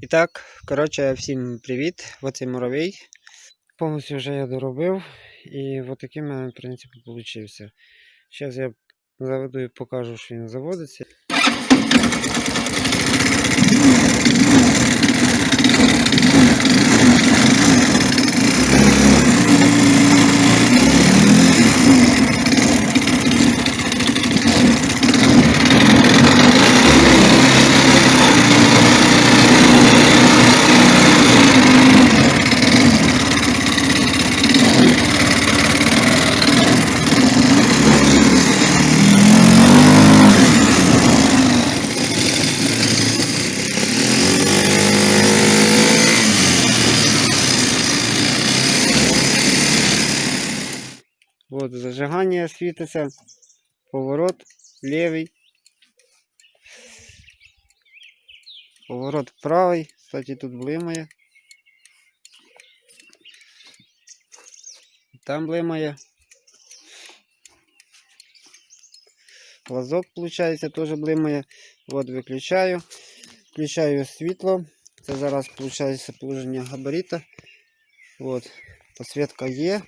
І так, коротше, всім привіт. Оцей муравей. Повністю вже я доробив. І от такий в мене, в принципі, вийшов. Зараз я заведу і покажу, що він заводиться. От зажигання світиться. Поворот лівий. Поворот правий. Кстати, тут блимає. Там блимає. Глазок, виходить, теж блимає. От виключаю. Включаю світло. Це зараз виходить положення габарита. От. Посвітка є.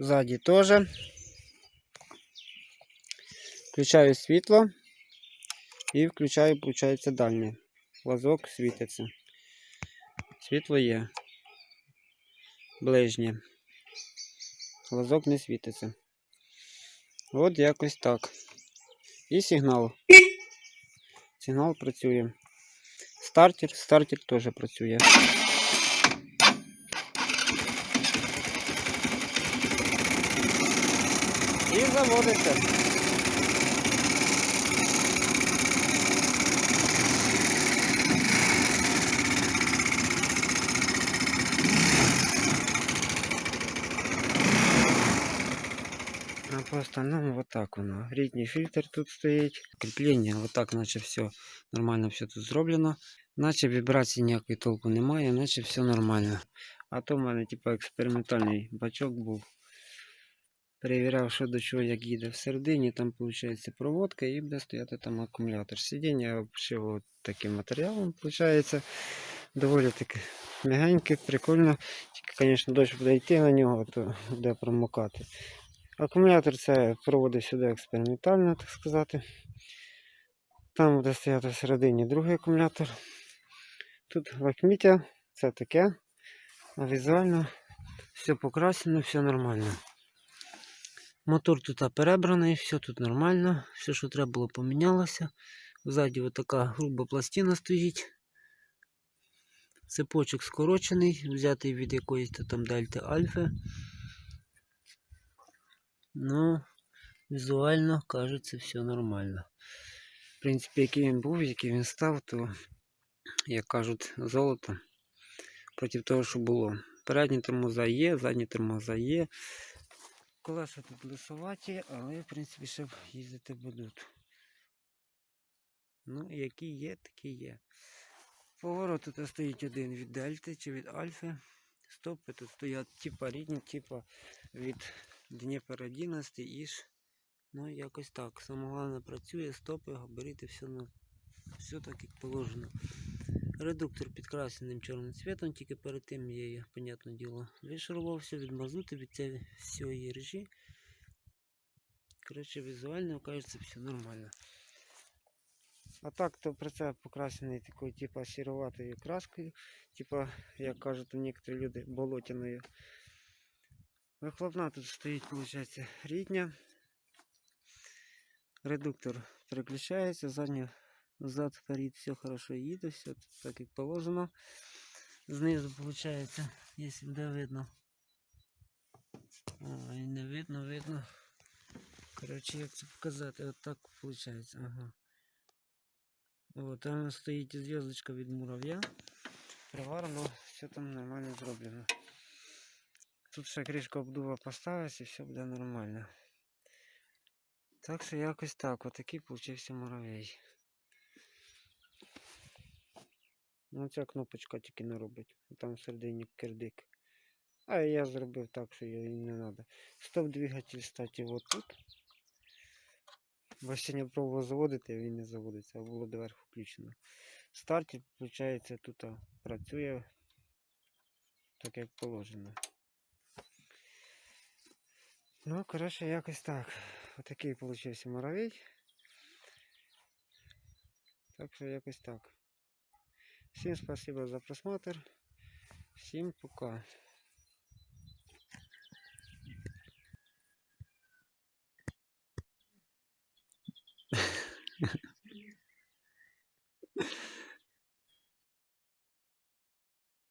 Ззаді теж. Включаю світло і включаю, виходить, дальнє. Глазок світиться. Світло є. Ближнє. Глазок не світиться. От якось так. І сигнал. Сигнал працює. Стартер, стартер теж працює. заводиться. А по остальному вот так воно. Рідний фільтр тут стоїть. Кріплення, вот так, наче все нормально все тут зроблено. Наче вібрацій ніякої толку немає, наче все нормально. А то в мене типу експериментальний бачок був. Перевіряв, що до чого як їде всередині, там виходить проводка і буде стояти там акумулятор. Сидіння обшив таким матеріалом, виходить. Доволі таки м'ягеньке, прикольно. Тільки, звісно, дощ буде йти на нього, то буде промокати. Акумулятор це проводить сюди експериментально, так сказати. Там буде стояти всередині другий акумулятор. Тут лакміття, це таке. А візуально все покрасено, все нормально. Мотор тут перебраний, все тут нормально, все, що треба було, помінялося. Ззаді ось така груба пластина стоїть. Цепочок скорочений, взятий від якоїсь то там дельти альфи. Ну, візуально кажеться все нормально. В принципі, який він був, який він став, то, як кажуть, золото проти того, що було. Передні тормоза є, задні тормоза є. Колеса тут лисоваті, але в принципі ще їздити будуть. Ну, які є, такі є. Поворот тут стоїть один від дельти чи від альфи. Стопи тут стоять типа рідні, типа від Дніпер 11 іж. Ну, якось так. Саме головне працює, стопи, габарити, все, все так як положено. Редуктор підкрасеним чорним цвітом, тільки перед тим я її, понятне діло, вишарувався від мазути, від цієї всієї режі. Коротше, візуально кажеться все нормально. А так, то прицеп покрасений такою, типа сіроватою краскою, типа, як кажуть некоторі люди, болотяною. Вихлопна тут стоїть, виходить, рідня. Редуктор переключається, задня Зад вперед все хорошо їде, все так як положено. Знизу виходить, якщо де видно. Ой, не видно, видно. Коротше, як це показати, от так виходить. Ага. От, там стоїть зв'язочка від мурав'я. Приварено, все там нормально зроблено. Тут ще кришка обдува поставиться і все буде нормально. Так що якось так, отакий получився муравей. Ну ця кнопочка тільки не робить. Там всередині кирдик. А я зробив так, що її не треба. Стоп-двигатель, статі, отут. тут. ще не пробував заводити, він не заводиться, а було доверху включено. Стартер, виходить, тут працює так, як положено. Ну, коротше, якось так. Отакий вийшов муравей. Так що якось так. Всем спасибо за просмотр. Всем пока. Yeah.